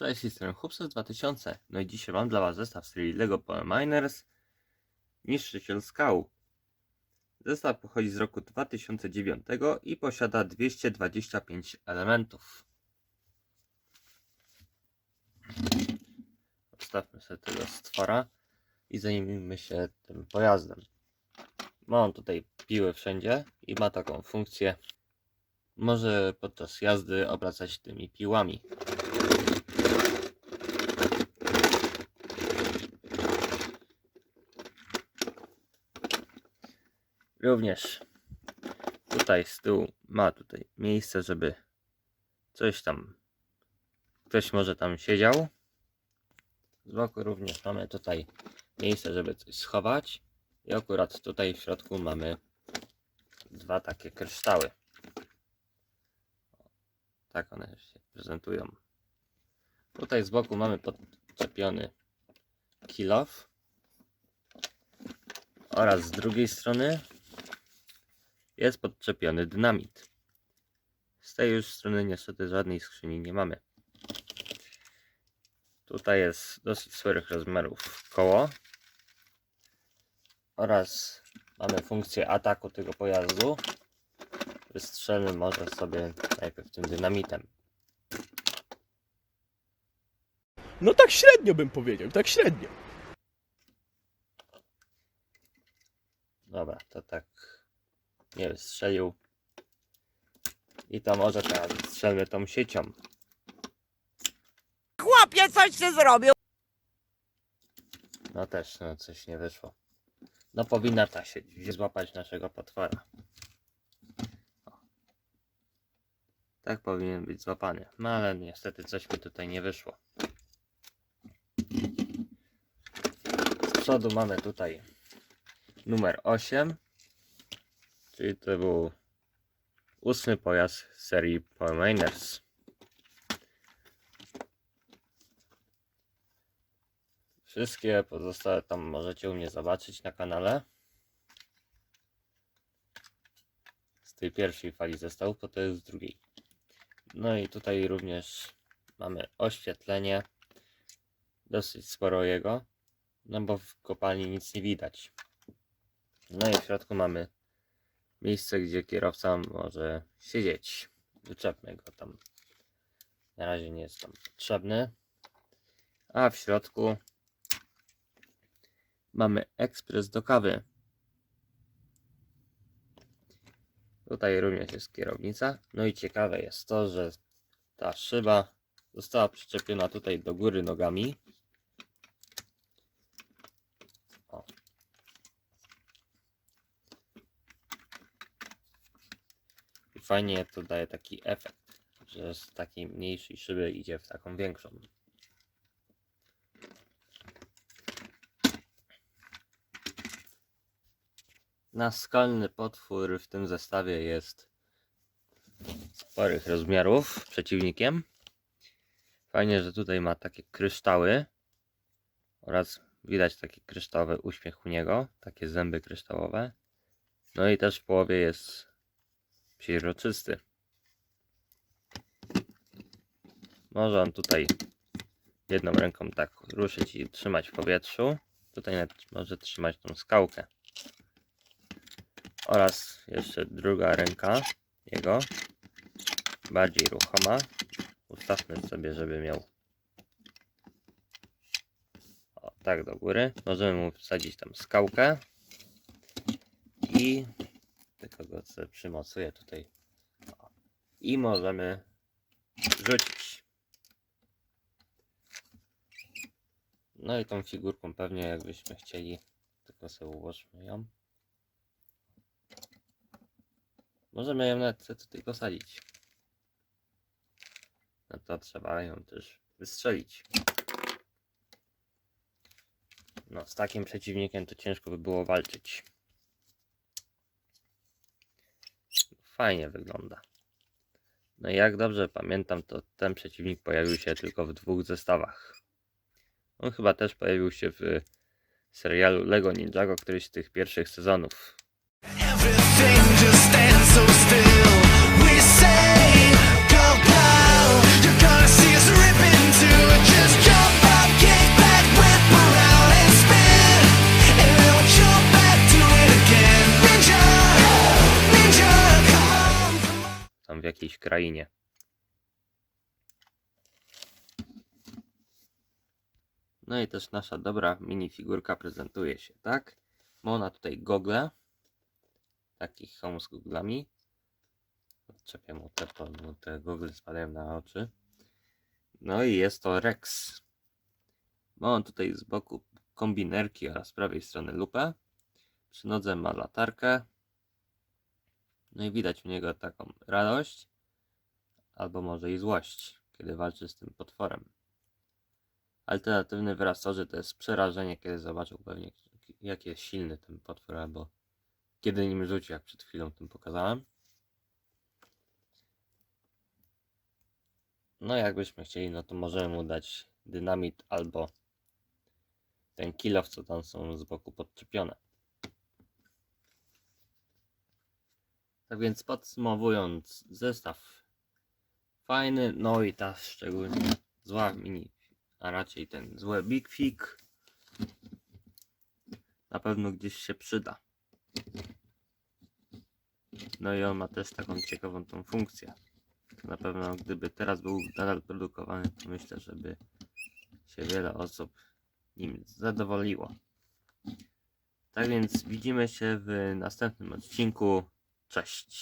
Cześć, jestem Hubses 2000. No i dzisiaj mam dla Was zestaw serii LEGO Power Miners Niszczyciel Skał. Zestaw pochodzi z roku 2009 i posiada 225 elementów. Odstawmy sobie tego stwora i zajmijmy się tym pojazdem. Mam tutaj piły wszędzie i ma taką funkcję. Może podczas jazdy obracać tymi piłami. Również tutaj z tyłu ma tutaj miejsce, żeby coś tam ktoś może tam siedział. Z boku również mamy tutaj miejsce, żeby coś schować. I akurat tutaj w środku mamy dwa takie kryształy. Tak one się prezentują. Tutaj z boku mamy podczepiony kilof oraz z drugiej strony jest podczepiony dynamit. Z tej już strony niestety żadnej skrzyni nie mamy. Tutaj jest dosyć sporych rozmiarów koło oraz mamy funkcję ataku tego pojazdu. Wystrzelmy może sobie najpierw tym dynamitem. No tak średnio bym powiedział, tak średnio. Dobra, to tak nie wystrzelił. I to może teraz strzelmy tą siecią. Chłopie, coś ty zrobił! No też, no coś nie wyszło. No powinna ta sieć złapać naszego potwora. O. Tak powinien być złapany. No ale niestety coś mi tutaj nie wyszło. Z przodu mamy tutaj numer 8. Czyli to był ósmy pojazd serii Power Miners. Wszystkie pozostałe tam możecie u mnie zobaczyć na kanale. Z tej pierwszej fali zestawów, bo to jest z drugiej. No i tutaj również mamy oświetlenie. Dosyć sporo jego. No bo w kopalni nic nie widać. No i w środku mamy miejsce, gdzie kierowca może siedzieć. Wyczepmy go tam. Na razie nie jest tam potrzebny. A w środku mamy ekspres do kawy. Tutaj również jest kierownica. No i ciekawe jest to, że ta szyba została przyczepiona tutaj do góry nogami. Fajnie to daje taki efekt, że z takiej mniejszej szyby idzie w taką większą. Naskalny potwór w tym zestawie jest sporych rozmiarów przeciwnikiem. Fajnie, że tutaj ma takie kryształy oraz widać taki kryształowy uśmiech u niego, takie zęby kryształowe. No i też w połowie jest przejrzysty. Może on tutaj jedną ręką tak ruszyć i trzymać w powietrzu. Tutaj może trzymać tą skałkę oraz jeszcze druga ręka jego bardziej ruchoma ustawmy sobie, żeby miał o, tak do góry możemy mu wsadzić tam skałkę i tylko go sobie przymocuję tutaj o, i możemy rzucić no i tą figurką pewnie jakbyśmy chcieli tylko sobie ułożmy ją Możemy ją nawet tutaj posadzić. No to trzeba ją też wystrzelić. No, z takim przeciwnikiem to ciężko by było walczyć. Fajnie wygląda. No i jak dobrze pamiętam, to ten przeciwnik pojawił się tylko w dwóch zestawach. On chyba też pojawił się w serialu Lego Ninjago, któryś z tych pierwszych sezonów. Everything just stands so still. Ukrainie. No i też nasza dobra minifigurka prezentuje się, tak? Ma ona tutaj gogle, takich home z goglami. Odczepiam mu te, bo te gogle spadają na oczy. No i jest to Rex. Ma on tutaj z boku kombinerki oraz z prawej strony lupę. Przy nodze ma latarkę. No i widać u niego taką radość, albo może i złość, kiedy walczy z tym potworem. Alternatywny wyraz to, że to jest przerażenie, kiedy zobaczył pewnie, jaki jest silny ten potwór, albo kiedy nim rzuci, jak przed chwilą tym pokazałem. No jakbyśmy chcieli, no to możemy mu dać dynamit albo ten kilof, co tam są z boku podczepione. Tak więc podsumowując, zestaw fajny, no i ta szczególnie zła mini, a raczej ten zły Big Fig na pewno gdzieś się przyda. No i on ma też taką ciekawą tą funkcję. Na pewno gdyby teraz był nadal produkowany, to myślę, żeby się wiele osób nim zadowoliło. Tak więc widzimy się w następnym odcinku. Cześć.